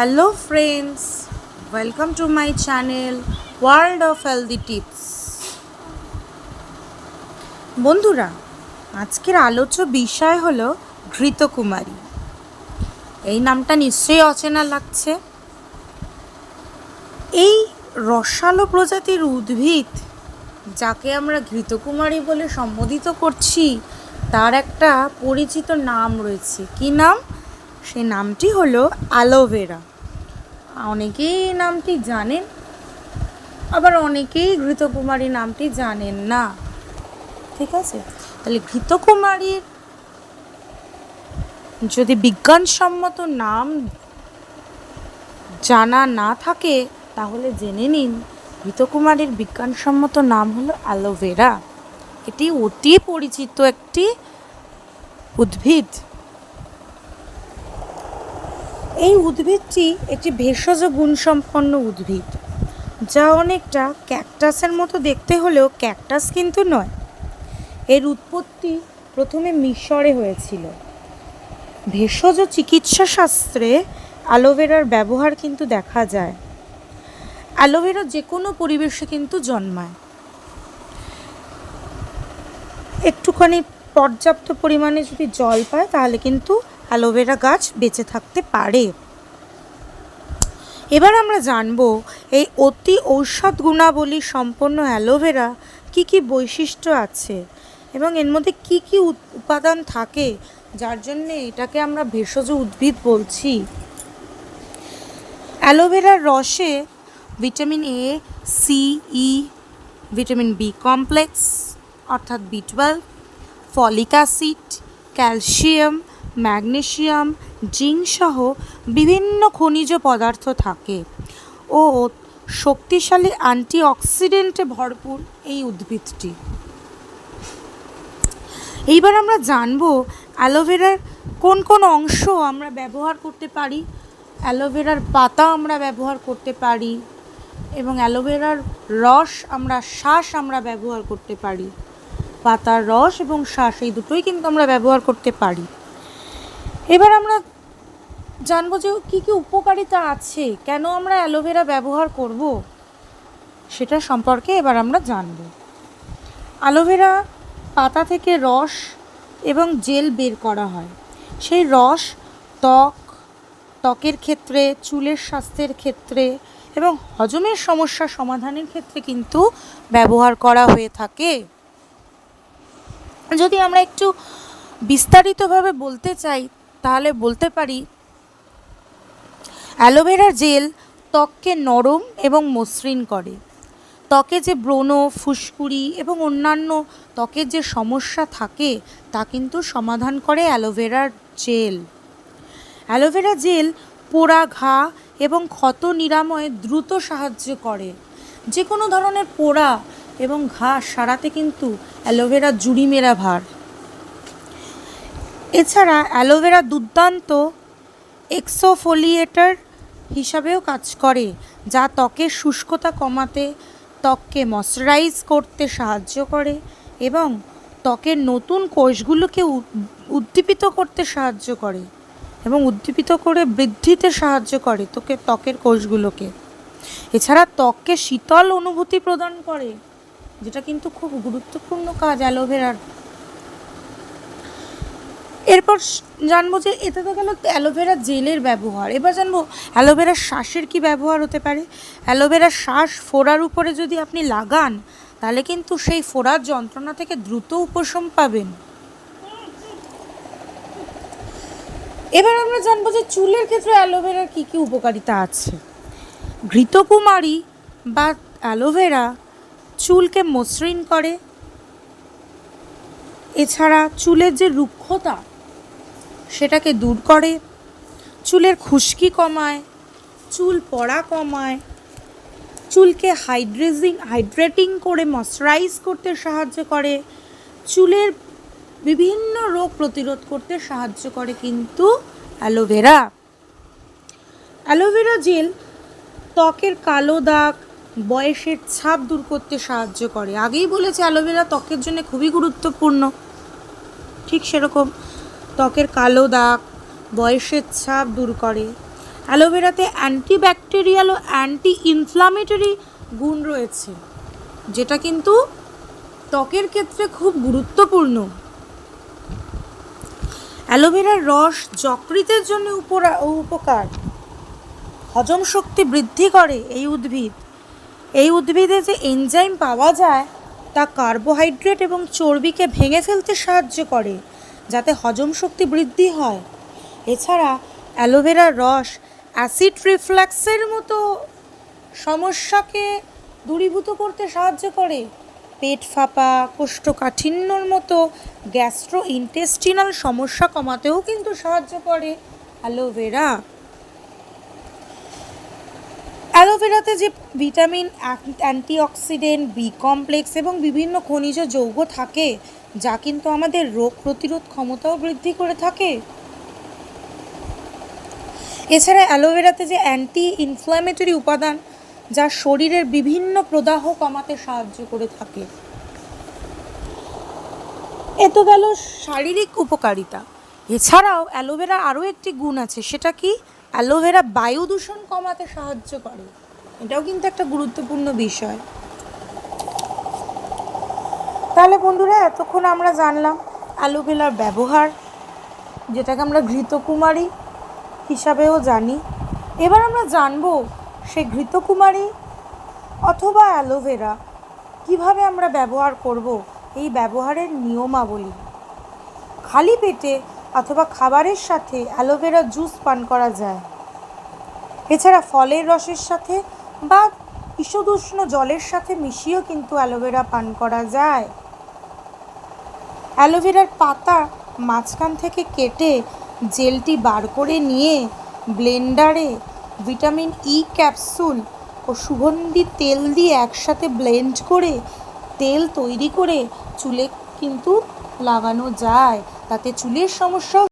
Hello friends welcome to my channel world of healthy tips বন্ধুরা, আজকের আলোচ্য বিষয় হলো ঘৃতকুমারী। এই নামটা নিশ্চয়ই অচেনা লাগছে। এই রসালো প্রজাতির উদ্ভিদ, যাকে আমরা ঘৃতকুমারী বলে সম্বোধিত করছি, তার একটা পরিচিত নাম রয়েছে। কি নাম? সেই নামটি হলো অ্যালোভেরা। অনেকেই নামটি জানেন, আবার অনেকেই ঘৃতকুমারী নামটি জানেন না। ঠিক আছে? তাহলে ঘৃতকুমারীর যদি বিজ্ঞানসম্মত নাম জানা না থাকে, তাহলে জেনে নিন, ঘৃতকুমারীর বিজ্ঞানসম্মত নাম হলো অ্যালোভেরা। এটি অতি পরিচিত একটি উদ্ভিদ। এই উদ্ভিদটি একটি ভেষজ গুণসম্পন্ন উদ্ভিদ, যা অনেকটা ক্যাকটাসের মতো দেখতে হলেও ক্যাকটাস কিন্তু নয়। এর উৎপত্তি প্রথমে মিশরে হয়েছিল। ভেষজ চিকিৎসা শাস্ত্রে অ্যালোভেরার ব্যবহার কিন্তু দেখা যায়। অ্যালোভেরা যে কোনো পরিবেশে কিন্তু জন্মায়। একটুখানি পর্যাপ্ত পরিমাণে যদি জল পায়, তাহলে কিন্তু অ্যালোভেরা গাছ বেঁচে থাকতে পারে। এবার আমরা জানব, এই অতি ঔষধ গুণাবলী সম্পন্ন অ্যালোভেরা কি কি বৈশিষ্ট্য আছে এবং এর মধ্যে কি কি উপাদান থাকে, যার জন্যে এটাকে আমরা ভেষজ উদ্ভিদ বলছি। অ্যালোভেরার রসে vitamin A C E vitamin B complex, অর্থাৎ B twelve folic acid, calcium magnesium zinc সহ বিভিন্ন খনিজ পদার্থ থাকে ও শক্তিশালী অ্যান্টিঅক্সিডেন্টে ভরপুর এই উদ্ভিদটি। এইবার আমরা জানব অ্যালোভেরার কোন কোন অংশ আমরা ব্যবহার করতে পারি অ্যালোভেরার পাতা আমরা ব্যবহার করতে পারি এবং অ্যালোভেরার রস আমরা, শ্বাস আমরা ব্যবহার করতে পারি। পাতার রস এবং শ্বাস এই দুটোই কিন্তু আমরা ব্যবহার করতে পারি। এবার আমরা জানব যে কী কী উপকারিতা আছে, কেন আমরা অ্যালোভেরা ব্যবহার করব, সেটা সম্পর্কে এবার আমরা জানব। অ্যালোভেরা পাতা থেকে রস এবং জেল বের করা হয়। সেই রস ত্বক, ত্বকের ক্ষেত্রে, চুলের স্বাস্থ্যের ক্ষেত্রে এবং হজমের সমস্যা সমাধানের ক্ষেত্রে কিন্তু ব্যবহার করা হয়ে থাকে। যদি আমরা একটু বিস্তারিতভাবে বলতে চাই তাহলে বলতে পারি অ্যালোভেরা জেল ত্বককে নরম এবং মসৃণ করে। ত্বকে যে ব্রণ, ফুসকুড়ি এবং অন্যান্য ত্বকের যে সমস্যা থাকে, তা কিন্তু সমাধান করে অ্যালোভেরার জেল। অ্যালোভেরা জেল পোড়া ঘা এবং ক্ষত নিরাময়ে দ্রুত সাহায্য করে। যে কোনো ধরনের পোড়া এবং ঘা সারাতে কিন্তু অ্যালোভেরা জুড়ি মেরা ভার। এছাড়া অ্যালোভেরা দুর্দান্ত এক্সোফোলিয়েটার হিসাবেও কাজ করে, যা ত্বকের শুষ্কতা কমাতে, ত্বককে ময়শ্চারাইজ করতে সাহায্য করে এবং ত্বকের নতুন কোষগুলোকে উদ্দীপিত করতে সাহায্য করে এবং উদ্দীপিত করে বৃদ্ধিতে সাহায্য করে তোকে ত্বকের কোষগুলোকে। এছাড়া ত্বককে শীতল অনুভূতি প্রদান করে, যেটা কিন্তু খুব গুরুত্বপূর্ণ কাজ অ্যালোভেরার। এরপর জানব যে এতে তো গেল অ্যালোভেরা জেলের ব্যবহার। এবার জানব অ্যালোভেরার শ্বাসের কি ব্যবহার হতে পারে? অ্যালোভেরার শ্বাস ফোড়ার উপরে যদি আপনি লাগান, তাহলে কিন্তু সেই ফোড়ার যন্ত্রণা থেকে দ্রুত উপশম পাবেন। এবার আমরা জানব যে চুলের ক্ষেত্রে অ্যালোভেরার কী কী উপকারিতা আছে। ঘৃতকুমারী বা অ্যালোভেরা চুলকে মসৃণ করে। এছাড়া চুলের যে রুক্ষতা সেটাকে দূর করে। চুলের খুশকি কমায়, চুল পড়া কমায়, চুলকে হাইড্রেজিং, হাইড্রেটিং করে ময়শ্চারাইজ করতে সাহায্য করে, চুলের বিভিন্ন রোগ প্রতিরোধ করতে সাহায্য করে কিন্তু অ্যালোভেরা। অ্যালোভেরা জেল ত্বকের কালো দাগ, বয়সের ছাপ দূর করতে সাহায্য করে। আগেই বলেছে, অ্যালোভেরা ত্বকের জন্য খুবই গুরুত্বপূর্ণ। ঠিক সেরকম। ত্বকের কালো দাগ, বয়সের ছাপ দূর করে। অ্যালোভেরাতে অ্যান্টিব্যাকটেরিয়াল ও অ্যান্টি ইনফ্লামেটরি গুণ রয়েছে, যেটা কিন্তু ত্বকের ক্ষেত্রে খুব গুরুত্বপূর্ণ। অ্যালোভেরার রস যকৃতের জন্য উপকার। হজম শক্তি বৃদ্ধি করে এই উদ্ভিদ। এই উদ্ভিদে যে এনজাইম পাওয়া যায়, তা কার্বোহাইড্রেট এবং চর্বিকে ভেঙে ফেলতে সাহায্য করে। যাতে হজম শক্তি বৃদ্ধি হয়। এছাড়া অ্যালোভেরার রস অ্যাসিড রিফ্লাক্সের মতো সমস্যাকে দূরীভূত করতে সাহায্য করে। পেট ফাঁপা, কোষ্ঠকাঠিন্যর মতো গ্যাস্ট্রো ইন্টেস্টিনাল সমস্যা কমাতেও কিন্তু সাহায্য করে অ্যালোভেরা। অ্যালোভেরাতে যে ভিটামিন অ্যান্টিঅক্সিডেন্ট, বি কমপ্লেক্স এবং বিভিন্ন খনিজ যৌগ থাকে, যা কিন্তু আমাদের রোগ প্রতিরোধ ক্ষমতাও বৃদ্ধি করে থাকে। এছাড়া অ্যালোভেরাতে যে অ্যান্টি ইনফ্ল্যামেটরি উপাদান, যা শরীরের বিভিন্ন প্রদাহ কমাতে সাহায্য করে থাকে। এ তো গেল শারীরিক উপকারিতা। এছাড়াও অ্যালোভেরা আরও একটি গুণ আছে, সেটা কি? অ্যালোভেরা বায়ু দূষণ কমাতে সাহায্য করে। এটাও কিন্তু একটা গুরুত্বপূর্ণ বিষয়। তাহলে বন্ধুরা, এতক্ষণ আমরা জানলাম অ্যালোভেরার ব্যবহার, যেটাকে আমরা ঘৃতকুমারী হিসাবেও জানি। এবার আমরা জানব সেই ঘৃতকুমারী অথবা অ্যালোভেরা কীভাবে আমরা ব্যবহার করব, এই ব্যবহারের নিয়মাবলী। খালি পেটে অথবা খাবারের সাথে অ্যালোভেরা জুস পান করা যায়। এছাড়া ফলের রসের সাথে বা ঈষদুষ্ণ জলের সাথে মিশিয়েও কিন্তু অ্যালোভেরা পান করা যায়। অ্যালোভেরার পাতা মাঝখান থেকে কেটে জেলটি বার করে নিয়ে ব্লেন্ডারে ভিটামিন ই ক্যাপসুল ও সুগন্ধি তেল দিয়ে একসাথে ব্লেন্ড করে তেল তৈরি করে চুলে কিন্তু লাগানো যায়। তাতে চুলের সমস্যাও